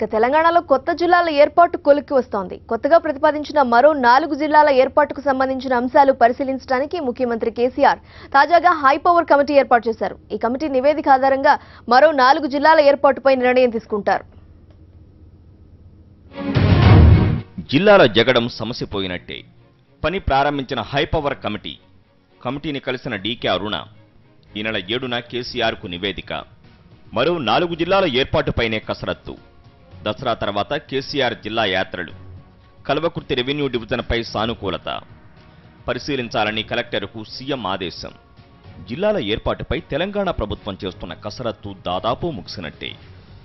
ఇక తెలంగాణలో కొత్త జిల్లాల ఏర్పాటు కొలిక్కి వస్తోంది. కొత్తగా ప్రతిపాదించిన మరో నాలుగు జిల్లాల ఏర్పాటుకు సంబంధించిన అంశాలు పరిశీలించడానికి ముఖ్యమంత్రి కేసీఆర్ తాజాగా హై పవర్ కమిటీ ఏర్పాటు చేశారు. ఈ కమిటీ నివేదిక ఆధారంగా మరో నాలుగు జిల్లాల ఏర్పాటుపై నిర్ణయం తీసుకుంటారు. జిల్లాల జగడం సమసిపోయినట్టే పని ప్రారంభించిన హైపవర్ కమిటీ కమిటీని కలిసిన డీకే అరుణ ఈ నెల ఏడున కేసీఆర్కు నివేదిక. మరో నాలుగు జిల్లాల ఏర్పాటుపైనే కసరత్తు. దసరా తర్వాత కేసీఆర్ జిల్లా యాత్రలు. కల్వకుర్తి రెవెన్యూ డివిజన్పై సానుకూలత. పరిశీలించాలని కలెక్టర్కు సీఎం ఆదేశం. జిల్లాల ఏర్పాటుపై తెలంగాణ ప్రభుత్వం చేస్తున్న కసరత్తు దాదాపు ముగిసినట్టే.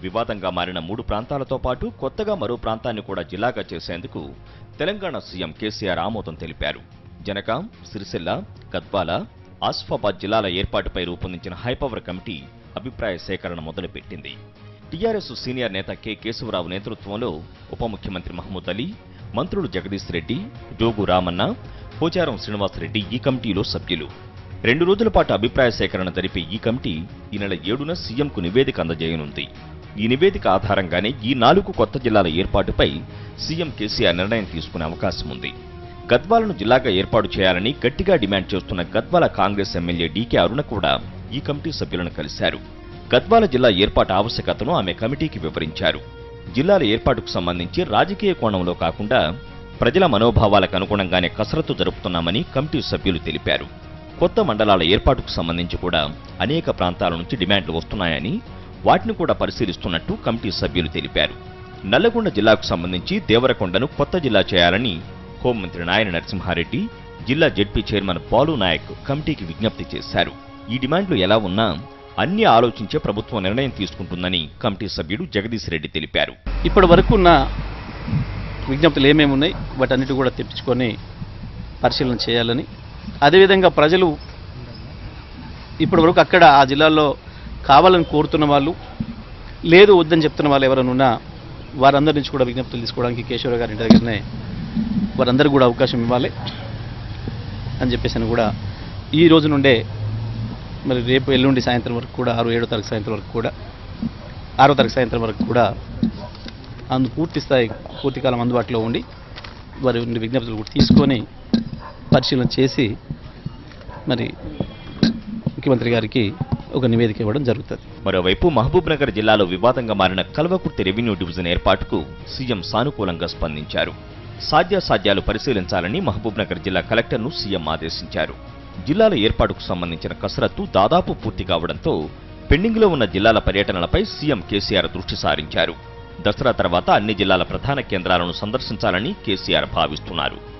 వివాదంగా మారిన మూడు ప్రాంతాలతో పాటు కొత్తగా మరో ప్రాంతాన్ని కూడా జిల్లాగా చేసేందుకు తెలంగాణ సీఎం కేసీఆర్ ఆమోదం తెలిపారు. జనకాం సిరిసిల్ల గద్వాల ఆసిఫాబాద్ జిల్లాల ఏర్పాటుపై రూపొందించిన హైపవర్ కమిటీ అభిప్రాయ సేకరణ మొదలుపెట్టింది. టీఆర్ఎస్ సీనియర్ నేత కె. కేశవరావు నేతృత్వంలో ఉప ముఖ్యమంత్రి మహమూద్ అలీ మంత్రులు జగదీష్ రెడ్డి జోగు రామన్న పోచారం శ్రీనివాసరెడ్డి ఈ కమిటీలో సభ్యులు. రెండు రోజుల పాటు అభిప్రాయ సేకరణ జరిపే ఈ కమిటీ ఈ నెల ఏడున సీఎంకు నివేదిక అందజేయనుంది. ఈ నివేదిక ఆధారంగానే ఈ నాలుగు కొత్త జిల్లాల ఏర్పాటుపై సీఎం కేసీఆర్ నిర్ణయం తీసుకునే అవకాశం ఉంది. గద్వాలను జిల్లాగా ఏర్పాటు చేయాలని గట్టిగా డిమాండ్ చేస్తున్న Gadwal Congress MLA DK Aruna కూడా ఈ కమిటీ సభ్యులను కలిశారు. గద్వాల జిల్లా ఏర్పాటు ఆవశ్యకతను ఆమె కమిటీకి వివరించారు. జిల్లాల ఏర్పాటుకు సంబంధించి రాజకీయ కోణంలో కాకుండా ప్రజల మనోభావాలకు అనుగుణంగానే కసరత్తు జరుపుతున్నామని కమిటీ సభ్యులు తెలిపారు. కొత్త మండలాల ఏర్పాటుకు సంబంధించి కూడా అనేక ప్రాంతాల నుంచి డిమాండ్లు వస్తున్నాయని వాటిని కూడా పరిశీలిస్తున్నట్టు కమిటీ సభ్యులు తెలిపారు. నల్లగొండ జిల్లాకు సంబంధించి దేవరకొండను కొత్త జిల్లా చేయాలని హోంమంత్రి నాయన నరసింహారెడ్డి జిల్లా జడ్పీ చైర్మన్ బాలు నాయక్ కమిటీకి విజ్ఞప్తి చేశారు. ఈ డిమాండ్లు ఎలా ఉన్నా అన్ని ఆలోచించే ప్రభుత్వం నిర్ణయం తీసుకుంటుందని కమిటీ సభ్యుడు జగదీష్ రెడ్డి తెలిపారు. ఇప్పటి వరకు ఉన్న విజ్ఞప్తులు ఏమేమి ఉన్నాయి వాటన్నిటి కూడా తెప్పించుకొని పరిశీలన చేయాలని. అదేవిధంగా ప్రజలు ఇప్పటి వరకు అక్కడ ఆ జిల్లాలో కావాలని కోరుతున్న వాళ్ళు లేదు వద్దని చెప్తున్న వాళ్ళు ఎవరైనా ఉన్నా వారందరి నుంచి కూడా విజ్ఞప్తులు తీసుకోవడానికి కేశవరావు గారి ఇంటి దగ్గరనే వారందరికీ కూడా అవకాశం ఇవ్వాలి అని చెప్పేసి అని కూడా ఈ రోజు నుండే మరి రేపు ఎల్లుండి సాయంత్రం వరకు కూడా ఆరు ఏడో తారీఖు సాయంత్రం వరకు కూడా ఆరో తారీఖు సాయంత్రం వరకు కూడా అందు పూర్తి స్థాయి పూర్తి కాలం అందుబాటులో ఉండి వారి విజ్ఞప్తులు కూడా తీసుకొని పరిశీలన చేసి మరి ముఖ్యమంత్రి గారికి ఒక నివేదిక ఇవ్వడం జరుగుతుంది. మరోవైపు మహబూబ్ నగర్ జిల్లాలో వివాదంగా మారిన కల్వకుర్తి రెవెన్యూ డివిజన్ ఏర్పాటుకు సీఎం సానుకూలంగా స్పందించారు. సాధ్యాసాధ్యాలు పరిశీలించాలని మహబూబ్ నగర్ జిల్లా కలెక్టర్ను సీఎం ఆదేశించారు. జిల్లాల ఏర్పాటుకు సంబంధించిన కసరత్తు దాదాపు పూర్తి కావడంతో పెండింగ్లో ఉన్న జిల్లాల పర్యటనలపై సీఎం కేసీఆర్ దృష్టి సారించారు. దసరా తర్వాత అన్ని జిల్లాల ప్రధాన కేంద్రాలను సందర్శించాలని కేసీఆర్ భావిస్తున్నారు.